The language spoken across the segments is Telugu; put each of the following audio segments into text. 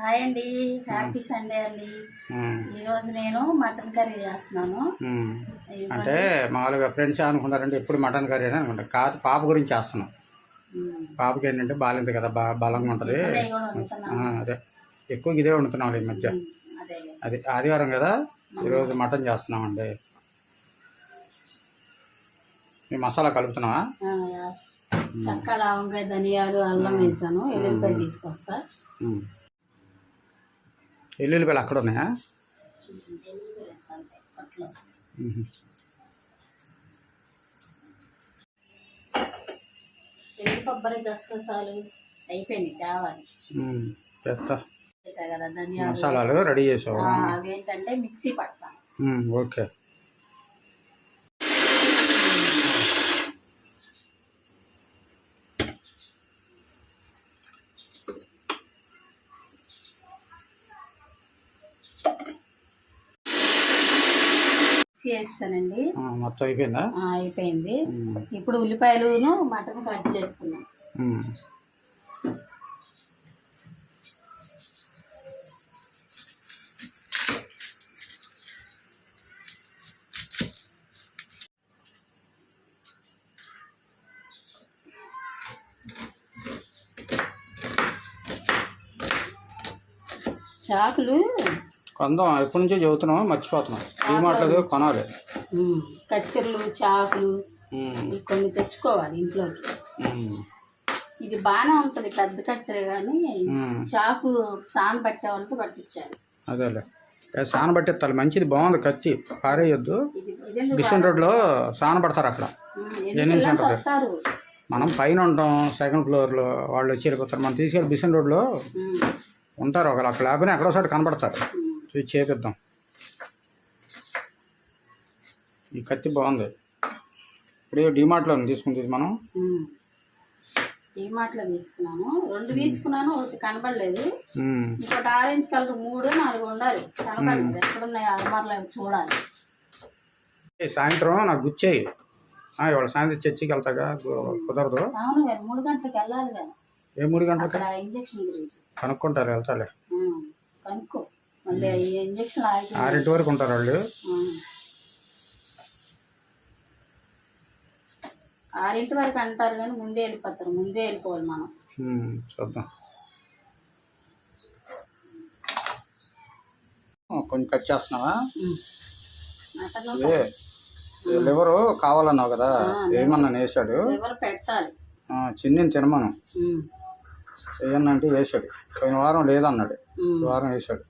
హాయ్ అండి. హ్యాపీ సండే అండి. ఈరోజు నేను మటన్ కర్రీ చేస్తున్నాను. అంటే మామూలుగా ఫ్రెండ్స్ అనుకున్నారంటే ఎప్పుడు మటన్ కర్రీ అని అనుకుంటారు కాదు పాప గురించి చేస్తున్నాం. పాపకి ఏంటంటే బాలింత కదా బా బలంగా ఉంటుంది. అదే. ఎక్కువ ఇదే వండుతున్నాం ఈ మధ్య. అదే. ఆదివారం కదా ఈరోజు మటన్ చేస్తున్నామండి. ఈ మసాలా కలుపుతున్నావా? చెక్క లవంగాయ ధనియాలు అల్లం వేసాను. ఎల్లుల్లిపాయ తీసుకొస్తా. ఎల్లుల్లిపాయలు అక్కడ ఉన్నాయా? కొబ్బరి గసగసాలు అయిపోయింది తేవాలి ఉమ్. పెద్ద. మసాలాలు రెడీ చేసావు. అవేంటంటే మిక్సీ పడతాను ఓకే. మిక్సీ ఆ, మొత్తం అయిపోయిందా అయిపోయింది. ఇప్పుడు ఉల్లిపాయలును మటన్ కట్ చేసుకున్నాం. చాకులు కొందాం. ఎప్పటి నుంచో చెబుతున్నాం. మర్చిపోతున్నాం. ఈ మాటలు కొనాలి. ఉమ్, కత్తెరలు చాకులు ఉమ్, ఇవి కొన్ని తెచ్చుకోవాలి ఇంట్లోకి. ఉమ్, ఇది బాగానే ఉంటుంది. పెద్ద కత్తెర కానీ ఉమ్. చాకు సాన పట్టే వాళ్ళతో పట్టించాలి. అదేలే. ఏ, సాన పట్టేస్తాలి మంచిది బాగుంది. కత్తి పారేయొద్దు. ఇది ఇదెందుకు బిస్టన్ రోడ్లో సాన పడతారు అక్కడ. ఉమ్, ఎన్ని ఎందుకు ఇలా సెంటర్లు? వస్తారు? మనం పైన ఉంటాం. సెకండ్ ఫ్లోర్లో వాళ్ళు వచ్చి వెళ్ళిపోతారు. మనం తీసుకెళ్ళి బిస్టన్ రోడ్లో ఉమ్, ఉంటారు ఒకళ్ళు. అక్కడ లేకపోయినా ఎక్కడో చోట చూసి చేపిద్దాం. ఈ కత్తి బాగుంది. ఇప్పుడు డిమార్ట్లో తీసుకుంది ఇది మనం. మాటలో తీసుకున్నాను. రెండు తీసుకున్నాను ఒకటి కనపడలేదు ఇంకోటి ఆరెంజ్ కలర్ మూడు నాలుగు ఉండాలి. కనపడలేదు. ఎక్కడున్నాయి అలమార్లో చూడాలి. సాయంత్రం నాకు గుచ్చేయి ఇవాళ సాయంత్రం చర్చికి వెళ్తాగా కుదరదు. అవును మూడు గంటలకు వెళ్ళాలి కదా ఏ మూడు గంటలకి? ఇంజక్షన్ గురించి. కనుక్కుంటారు వెళ్తాలే. కనుక్కో. మళ్ళీ ఇంజక్షన్ ఆరింటి వరకు ఉంటారు వాళ్ళు. ఆరింటి వరకు అంటారు కానీ ముందే వెళ్ళిపోతారు. ముందే వెళ్ళిపోవాలి మనం. చూద్దాం. కొంచెం కట్ చేస్తున్నావా? లివరు కావాలన్నావు కదా? ఏమన్నా వేసాడు చిన్న తినమను. ఉమ్, ఏమన్నంటే వేసాడు పోయిన వారం లేదన్నాడు. వారం వేసాడు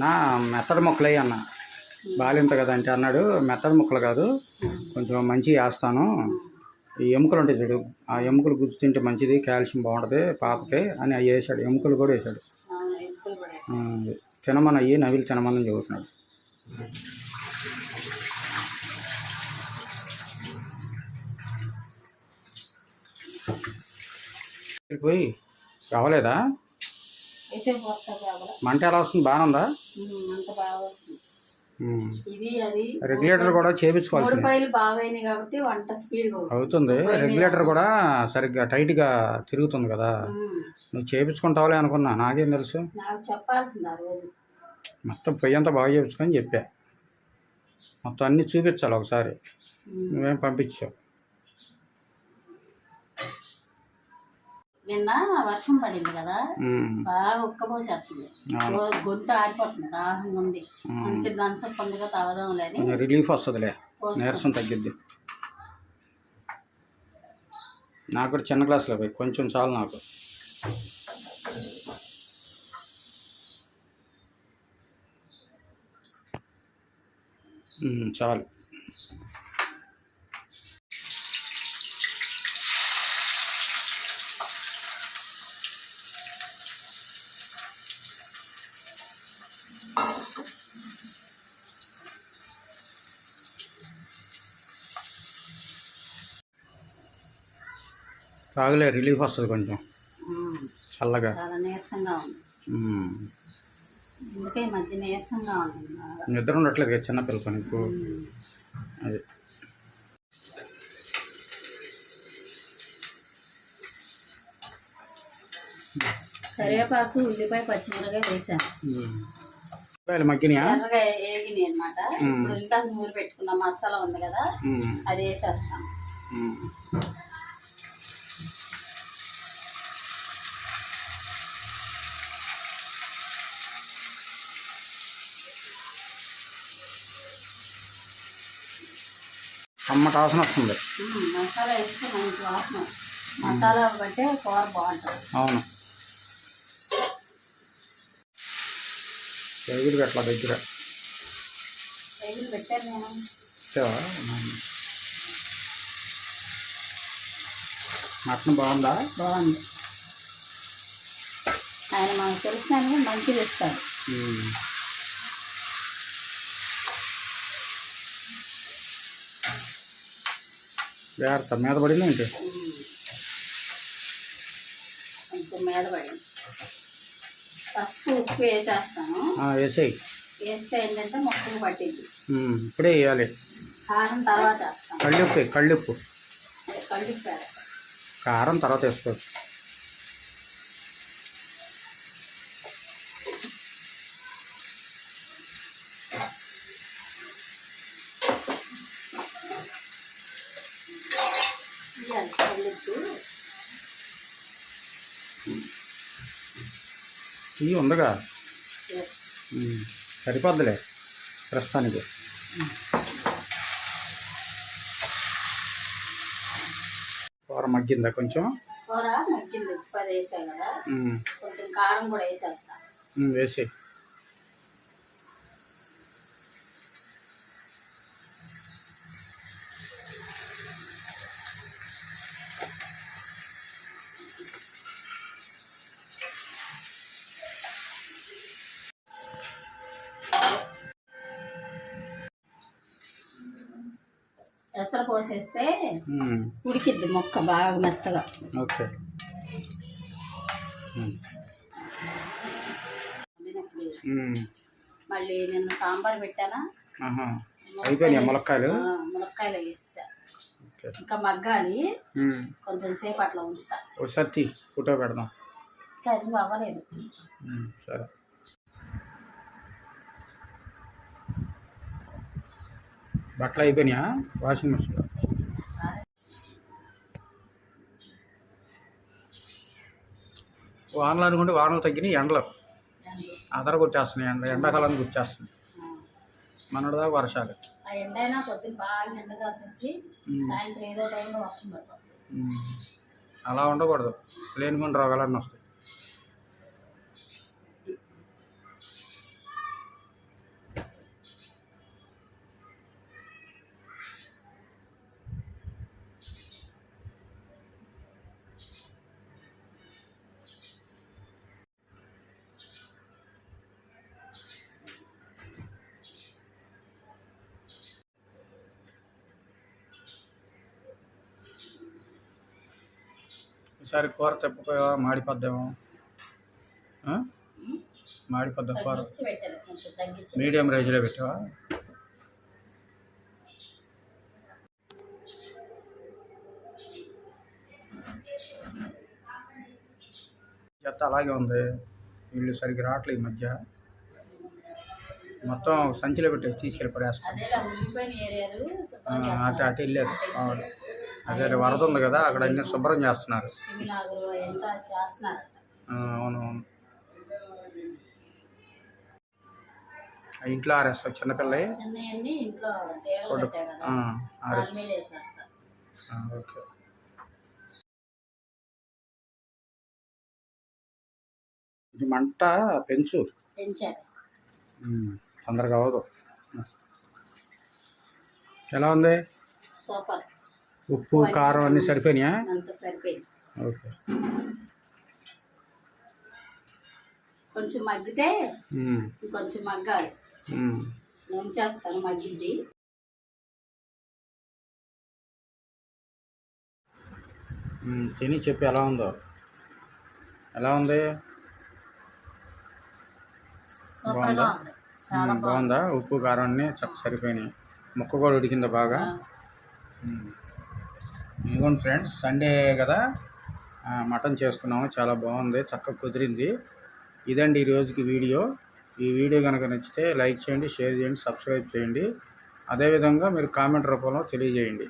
నా మెత్తడి ముక్కలు అయ్యి అన్న. బాలింత కదా అంటే అన్నాడు మెత్తడి ముక్కలు కాదు కొంచెం మంచి వేస్తాను. ఈ ఎముకలు ఉంటాయి చూడు ఆ ఎముకలు గుజ్జు తింటే మంచిది కాల్షియం బాగుంటుంది పాపకి అని అవి వేసాడు ఎముకలు కూడా వేసాడు. తినమని అయ్యి నవిలు తినమని చెబుతున్నాడు. పోయి రావలేదా? మంట ఎలా వస్తుంది? బాగానే ఉందా. ఇది అది రెగ్యులేటర్ కూడా చేపించుకోవాల్సింది. మూడిపాయలు బాగైనాయి కాబట్టి వంట స్పీడ్గా అవుతుంది. రెగ్యులేటర్ కూడా సరిగ్గా టైట్గా తిరుగుతుంది కదా. నువ్వు చేపించుకుంటావులే అనుకున్నా. నాకేం తెలుసు? నాకు చెప్పాల్సింది ఆ రోజు. మొత్తం పొయ్యి అంతా బాగా చేపించుకొని చెప్పా. మొత్తం అన్నీ చూపించాలి ఒకసారి. నువ్వేం పంపించావు నిన్న వర్షం పడింది కదా. బాగా ఉక్కపోసేస్తుంది గొంతు ఆరిపోతుంది దాహంగా ఉంది. అందుకే దంసం పొందగా తాగదాంలే రిలీఫ్ వస్తుందిలే. నీరసం తగ్గిద్ది. నాకు కూడా చిన్న గ్లాసులో పోయి కొంచెం చాలు నాకు. చాలు. తాగలే రిలీఫ్ వస్తుంది కొంచెం. చల్లగా చాలా నీరసంగా ఉంది. అందుకే మధ్య నీరసంగా ఉంటుంది. నిద్ర ఉండట్లేదు కదా చిన్నపిల్లతో నీకు ఉమ్. అది కరివేపాకు ఉల్లిపాయ పచ్చిమిరకాయ వేసాను. ఉల్లిపాయలు మగ్గినాయా ఎర్రగా ఏగినాయి అనమాట ఇప్పుడు ఇంకా నూరు పెట్టుకున్న మసాలా ఉంది కదా. అది వేసేస్తాం అమ్మట వాసన వస్తుంది ఉమ్, మసాలా వేస్తే మంచి వాసన. మసాలా బట్టే కూర బాగుంటుంది. అవును. ఎగురు అట్లా దగ్గర? పెట్టాను నేను. ఇచ్చావా? మటన్ బాగుందా? బాగుంది. ఆయన మనకు తెలిసిన మంచిది ఇస్తాడు జాగ్రత్త. మీద పడింది ఏంటి? మీద పడింది. పసుపు ఉప్పు వేసేస్తాను. వేసేయి. వేస్తే ఏంటంటే మొక్కలు పట్టింది ఇప్పుడే వేయాలి. కారం తర్వాత కళ్ళుప్పు కళ్ళుప్పు. అదే కళ్ళు వేస్తాం కారం తర్వాత వేసుకోవచ్చు ఇవ్వాలి కళ్ళుప్పు ఇవి ఉందగా. సరిపోద్దులే ప్రస్తుతానికి. కూర మగ్గిందా కొంచెం? కూర మగ్గింది ఉప్పు వేసా కదా. కొంచెం కారం కూడా వేసేస్తాం. ఉమ్, ఎసరు పోసేస్తే ఉడికిద్ది మొక్క బాగా మెత్తగా. ఓకే. మళ్ళీ నిన్న సాంబార్ పెట్టానా. అయిపోయినాయి ములక్కాయలు? ఆ, ములక్కాయలు వేసా. ఇంకా మగ్గాలి. కొంచెం సేపు అట్లా ఉంచుతా. ఒకసారి ఫోటో పెడదాం ఇంకా అవ్వలేదు. సరే. బట్టలు అయిపోయినాయా? వాషింగ్ మిషన్లో? వానలు అనుకుంటే వానలు తగ్గినాయి ఎండలు. ఆధార కొట్టేస్తున్నాయి ఎండ ఎండాకాలానికి వచ్చేస్తుంది మనడు దాకా వర్షాలు. అలా ఉండకూడదు. లేనిపోయిన రోగాలన్నీ వస్తాయి. ఈసారి కూర తిప్పపోయా మాడిపోద్దాము? మాడిపోద్దాం కూర. మీడియం రేంజ్లో పెట్టావా? చెత్త అలాగే ఉంది. వీళ్ళు సరిగ్గా రావట్లేదు ఈ మధ్య. మొత్తం సంచిలో పెట్టేసి తీసుకెళ్ళి పడేస్తాం. అటు అటు వెళ్ళారు. అదే వరద ఉంది కదా అక్కడ అన్ని శుభ్రం చేస్తున్నారు. సిమినాగురు ఎంత చేస్తున్నారట. ఆ, అవును అవును ఆ ఇంట్లో ఆరేస్తావు చిన్నపిల్లయి చిన్నవన్నీ ఇంట్లో తేవలు కట్టా కదా. ఆ, ఆరేస్తావు దాని మీద వేసేస్తా ఆ, ఓకే. మంట పెంచు. తొందరగా అవ్వదు. ఎలా ఉంది? సూపర్. ఉప్పు కారం అన్నీ సరిపోయినాయా? అంత సరిపోయింది. ఓకే. కొంచెం మగ్గితే ఇంకొంచెం మగ్గాలి. మగ్గిద్ది ఉమ్, తిని చెప్పి ఎలా ఉందో. ఎలా ఉంది? ఉమ్, బాగుందా? ఉప్పు కారం అన్నీ చక్క సరిపోయినాయి. ముక్క కూడా ఉడికిందా బాగా. ఇదిగోండి ఫ్రెండ్స్ సండే కదా. మటన్ చేసుకున్నాము చాలా బాగుంది చక్కగా కుదిరింది. ఇదండి ఈ రోజుకి వీడియో. ఈ వీడియో కనుక నచ్చితే లైక్ చేయండి షేర్ చేయండి సబ్స్క్రైబ్ చేయండి. అదేవిధంగా మీరు కామెంట్ రూపంలో తెలియజేయండి.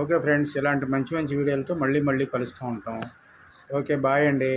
ఓకే ఫ్రెండ్స్ ఇలాంటి మంచి మంచి వీడియోలతో మళ్ళీ మళ్ళీ కలుస్తూ ఉంటాం. ఓకే బాయ్ అండి.